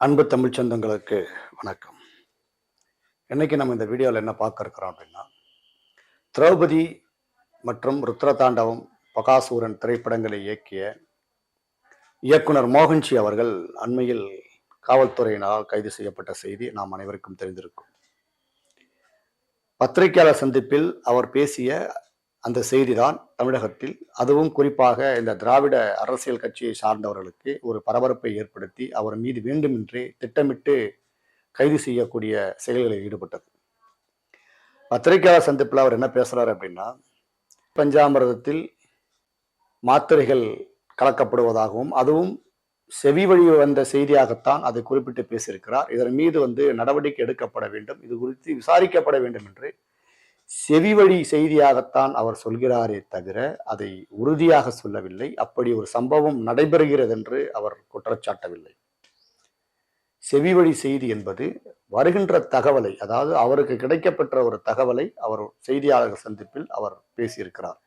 அன்பு தமிழ் சொந்தங்களுக்கு வணக்கம். இன்னைக்கு நம்ம இந்த வீடியோவில் என்ன பார்க்க இருக்கிறோம் அப்படின்னா திரௌபதி மற்றும் ருத்ரதாண்டவம் பகாசூரன் திரைப்படங்களை இயக்கிய இயக்குனர் மோகன்ஜி அவர்கள் அண்மையில் காவல்துறையினரால் கைது செய்யப்பட்ட செய்தி நாம் அனைவருக்கும் தெரிந்திருக்கும். பத்திரிகையாளர் சந்திப்பில் அவர் பேசிய அந்த செய்திதான் தமிழகத்தில். அதுவும் குறிப்பாக இந்த திராவிட அரசியல் கட்சியை சார்ந்தவர்களுக்கு ஒரு பரபரப்பை ஏற்படுத்தி அவர் மீது வேண்டுமென்றே திட்டமிட்டு கைது செய்யக்கூடிய செயல்களில் ஈடுபட்டது. பத்திரிகையாளர் சந்திப்பில் அவர் என்ன பேசுகிறார் அப்படின்னா பஞ்சாமிரதத்தில் மாத்திரைகள் கலக்கப்படுவதாகவும் அதுவும் செவி வழி வந்த செய்தியாகத்தான் அதை குறிப்பிட்டு பேசியிருக்கிறார். இதன் மீது வந்து நடவடிக்கை எடுக்கப்பட வேண்டும். இது குறித்து விசாரிக்கப்பட வேண்டும் என்று செவி வழி செய்தியாகத்தான் அவர் சொல்கிறாரே தவிர அதை உறுதியாக சொல்லவில்லை. அப்படி ஒரு சம்பவம் நடைபெறுகிறது என்று அவர் குற்றச்சாட்டவில்லை செவி வழி செய்தி என்பது வருகின்ற தகவலை அதாவது அவருக்கு கிடைக்கப்பெற்ற ஒரு தகவலை அவர் செய்தியாளர் சந்திப்பில் அவர் பேசியிருக்கிறார்.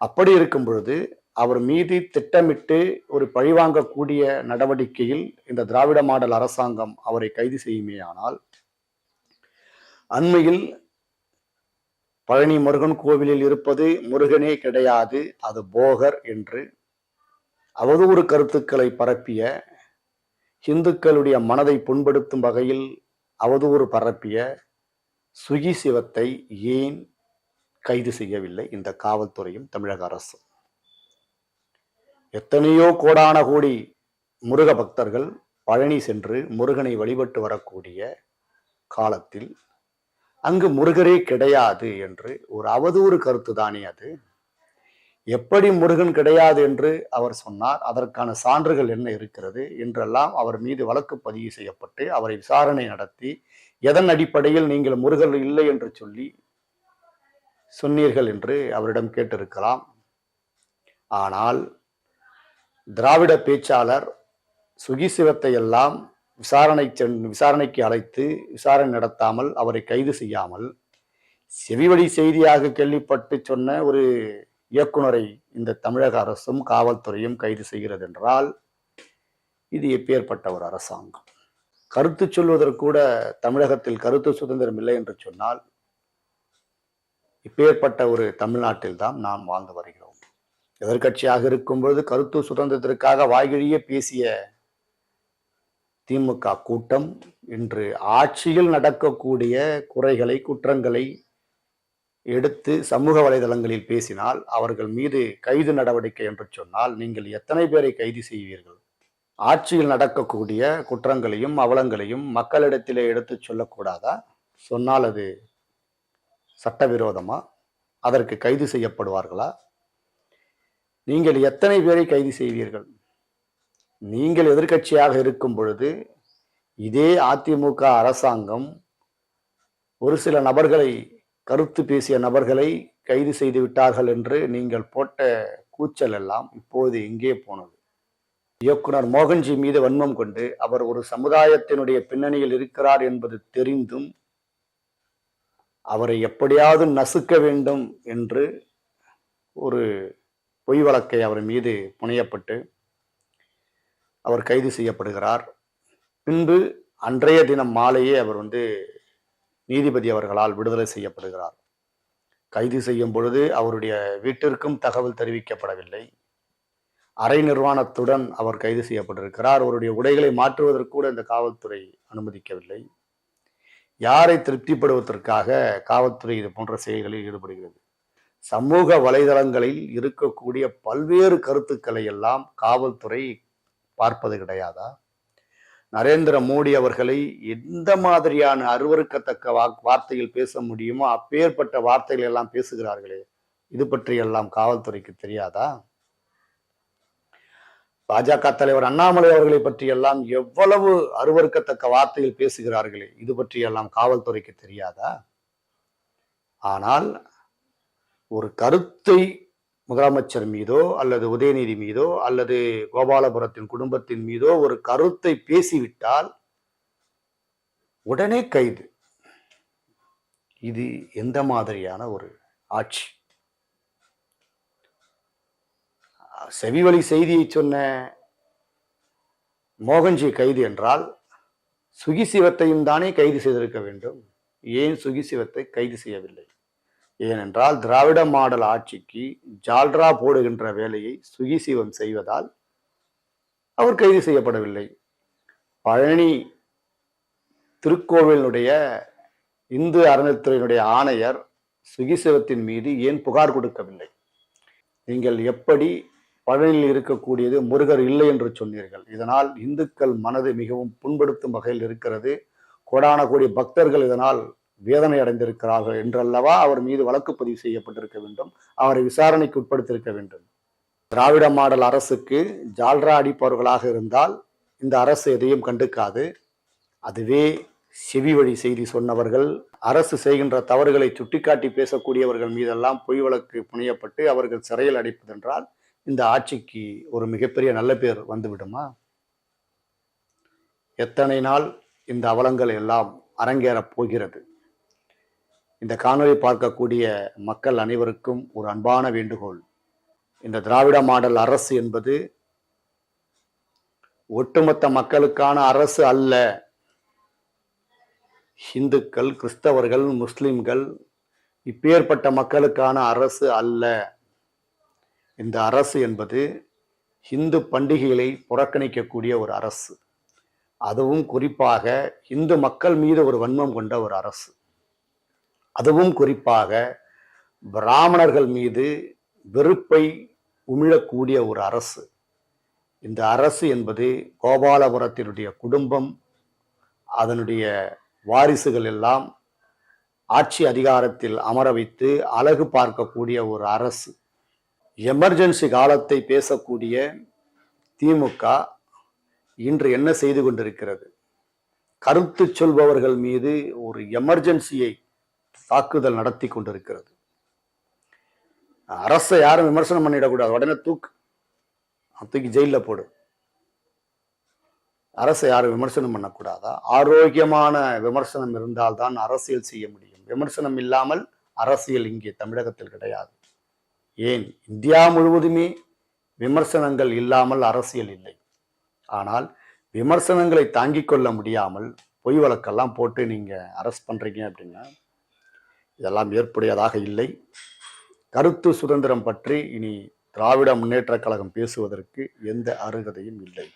அப்படி இருக்கும் பொழுது அவர் மீது திட்டமிட்டு ஒரு பழிவாங்கக்கூடிய நடவடிக்கையில் இந்த திராவிட மாடல் அரசாங்கம் அவரை கைது செய்யுமேயானால் அண்மையில் பழனி முருகன் கோவிலில் இருப்பது முருகனே கிடையாது அது போகர் என்று. அவதூறு கருத்துக்களை பரப்பிய இந்துக்களுடைய மனதை புண்படுத்தும் வகையில் அவதூறு பரப்பிய சுகி சிவத்தை ஏன் கைது செய்யவில்லை? இந்த காவல்துறையும் தமிழக அரசும். எத்தனையோ கோடான கோடி முருக பக்தர்கள் பழனி சென்று முருகனை வழிபட்டு வரக்கூடிய காலத்தில் அங்கு முருகரே கிடையாது என்று ஒரு அவதூறு கருத்து தானே அது? எப்படி முருகன் கிடையாது என்று அவர் சொன்னார் அதற்கான சான்றுகள் என்ன இருக்கிறது என்றெல்லாம் அவர் மீது வழக்கு பதிவு செய்யப்பட்டு அவரை விசாரணை நடத்தி எதன் அடிப்படையில் நீங்கள் முருகன் இல்லை என்று சொல்லி சொன்னீர்கள் என்று அவரிடம் கேட்டிருக்கலாம். ஆனால் திராவிட பேச்சாளர் சுகிசிவத்தை எல்லாம் விசாரணை சென் விசாரணைக்கு அழைத்து விசாரணை நடத்தாமல் அவரை கைது செய்யாமல் செவிவழி செய்தியாக கேள்விப்பட்டு சொன்ன ஒரு இயக்குனரை இந்த தமிழக அரசும் காவல்துறையும் கைது செய்கிறது என்றால் இது எப்பேற்பட்ட ஒரு அரசாங்கம்? கருத்து சொல்வதற்கு கூட தமிழகத்தில் கருத்து சுதந்திரம் இல்லை என்று சொன்னால் இப்பேற்பட்ட ஒரு தமிழ்நாட்டில் தான் நாம் வாழ்ந்து வருகிறோம். எதிர்கட்சியாக இருக்கும்பொழுது கருத்து சுதந்திரத்திற்காக வாய்கிழிய பேசிய திமுக கூட்டம் இன்று ஆட்சியில் நடக்கக்கூடிய குறைகளை குற்றங்களை எடுத்து சமூக வலைதளங்களில் பேசினால் அவர்கள் மீது கைது நடவடிக்கை என்று சொன்னால் நீங்கள் எத்தனை பேரை கைது செய்வீர்கள்? ஆட்சியில் நடக்கக்கூடிய குற்றங்களையும் அவலங்களையும் மக்களிடத்திலே எடுத்து சொல்லக்கூடாதா? சொன்னால் அது சட்டவிரோதமா? அதற்கு கைது செய்யப்படுவார்களா? நீங்கள் எத்தனை பேரை கைது செய்வீர்கள்? நீங்கள் எதிர்கட்சியாக இருக்கும் பொழுது இதே அதிமுக அரசாங்கம் ஒரு சில நபர்களை கருத்து பேசிய நபர்களை கைது செய்து விட்டார்கள் என்று நீங்கள் போட்ட கூச்சல் எல்லாம் இப்போது எங்கே போனது? இயக்குனர் மோகன்ஜி மீது வன்மம் கொண்டு அவர் ஒரு சமுதாயத்தினுடைய பின்னணியில் இருக்கிறார் என்பது தெரிந்தும் அவரை எப்படியாவது நசுக்க வேண்டும் என்று ஒரு பொய் வழக்கை அவர் மீது புனையப்பட்டு அவர் கைது செய்யப்படுகிறார். பின்பு அன்றைய தினம் மாலையே அவர் வந்து நீதிபதி அவர்களால் விடுதலை செய்யப்படுகிறார். கைது செய்யும் பொழுது அவருடைய வீட்டிற்கும் தகவல் தெரிவிக்கப்படவில்லை. அரை நிர்வாணத்துடன் அவர் கைது செய்யப்பட்டிருக்கிறார். அவருடைய உடைகளை மாற்றுவதற்கு கூட இந்த காவல்துறை அனுமதிக்கவில்லை. யாரை திருப்திப்படுவதற்காக காவல்துறை இது போன்ற செயல்களில் ஈடுபடுகிறது? சமூக வலைதளங்களில் இருக்கக்கூடிய பல்வேறு கருத்துக்களை எல்லாம் காவல்துறை பார்ப்பது கிடையாதா? நரேந்திர மோடி அவர்களை எந்த மாதிரியான அருவறுக்கத்தக்க வார்த்தையில் பேச முடியுமோ அப்பேற்பட்ட வார்த்தைகள் எல்லாம் பேசுகிறார்களே இது பற்றியெல்லாம் காவல்துறைக்கு தெரியாதா? பாஜக தலைவர் அண்ணாமலை அவர்களை பற்றியெல்லாம் எவ்வளவு அருவறுக்கத்தக்க வார்த்தையில் பேசுகிறார்களே இது பற்றியெல்லாம் காவல்துறைக்கு தெரியாதா? ஆனால் ஒரு கருத்தை முதலமைச்சர் மீதோ அல்லது உதயநிதி மீதோ அல்லது கோபாலபுரத்தின் குடும்பத்தின் மீதோ ஒரு கருத்தை பேசிவிட்டால் உடனே கைது. இது எந்த மாதிரியான ஒரு ஆட்சி? செவிவழி செய்தியை சொன்ன மோகன்ஜி கைது என்றால் சுகிசிவத்தையும் தானே கைது செய்திருக்க வேண்டும்? ஏன் சுகிசிவத்தை கைது செய்யவில்லை? ஏனென்றால் திராவிட மாடல் ஆட்சிக்கு ஜால்ரா போடுகின்ற வேலையை சுகிசிவம் செய்வதால் அவர் கைது செய்யப்படவில்லை. பழனி திருக்கோவிலுடைய இந்து அறநிலைத்துறையினுடைய ஆணையர் சுகிசிவத்தின் மீது ஏன் புகார் கொடுக்கவில்லை? நீங்கள் எப்படி பழனியில் இருக்கக்கூடியது முருகர் இல்லை என்று சொன்னீர்கள். இதனால் இந்துக்கள் மனது மிகவும் புண்படுத்தும் வகையில் இருக்கிறது. கோடான கோடி பக்தர்கள் இதனால் வேதனை அடைந்திருக்கிறார்கள் என்றல்லவா அவர் மீது வழக்கு பதிவு செய்யப்பட்டிருக்க வேண்டும். அவரை விசாரணைக்கு உட்படுத்தியிருக்க வேண்டும். திராவிட மாடல் அரசுக்கு ஜால்ரா அடிப்பவர்களாக இருந்தால் இந்த அரசு எதையும் கண்டுக்காது. அதுவே செவி வழி செய்தி சொன்னவர்கள் அரசு செய்கின்ற தவறுகளை சுட்டிக்காட்டி பேசக்கூடியவர்கள் மீதெல்லாம் பொய் வழக்கு புனையப்பட்டு அவர்கள் சிறையில் அடைப்பதென்றால் இந்த ஆட்சிக்கு ஒரு மிகப்பெரிய நல்ல பேர் வந்துவிடுமா? எத்தனை நாள் இந்த அவலங்கள் எல்லாம் அரங்கேறப் போகிறது? இந்த காணொலி பார்க்கக்கூடிய மக்கள் அனைவருக்கும் ஒரு அன்பான வேண்டுகோள். இந்த திராவிட மாடல் அரசு என்பது ஒட்டுமொத்த மக்களுக்கான அரசு அல்ல. இந்துக்கள் கிறிஸ்தவர்கள் முஸ்லிம்கள் இப்பேற்பட்ட மக்களுக்கான அரசு அல்ல. இந்த அரசு என்பது இந்து பண்டிகைகளை புறக்கணிக்கக்கூடிய ஒரு அரசு. அதுவும் குறிப்பாக இந்து மக்கள் மீது ஒரு வன்மம் கொண்ட ஒரு அரசு. அதுவும் குறிப்பாக பிராமணர்கள் மீது வெறுப்பை உமிழக்கூடிய ஒரு அரசு. இந்த அரசு என்பது கோபாலபுரத்தினுடைய குடும்பம் அதனுடைய வாரிசுகள் எல்லாம் ஆட்சி அதிகாரத்தில் அமர வைத்து அழகு பார்க்கக்கூடிய ஒரு அரசு. எமர்ஜென்சி காலத்தை பேசக்கூடிய திமுக இன்று என்ன செய்து கொண்டிருக்கிறது? கருத்து சொல்பவர்கள் மீது ஒரு எமர்ஜென்சியை தாக்குதல் நடத்தி கொண்டிருக்கிறது. அரசை யாரும் விமர்சனம் பண்ணிடக்கூடாது. உடனே தூக்கு. தூக்கி ஜெயிலில் போடு. அரசை யாரும் விமர்சனம் பண்ணக்கூடாதா? ஆரோக்கியமான விமர்சனம் இருந்தால்தான் அரசியல் செய்ய முடியும். விமர்சனம் இல்லாமல் அரசியல் இங்கே தமிழகத்தில் கிடையாது. ஏன்? இந்தியா முழுவதுமே விமர்சனங்கள் இல்லாமல் அரசியல் இல்லை. ஆனால் விமர்சனங்களை தாங்கிக் கொள்ள முடியாமல் பொய் வழக்கெல்லாம் போட்டு நீங்க அரெஸ்ட் பண்றீங்க அப்படின்னா இதெல்லாம் ஏற்புடையதாக இல்லை. கருத்து சுதந்திரம் பற்றி இனி திராவிட முன்னேற்றக் கழகம் பேசுவதற்கு எந்த அருகதையும் இல்லை.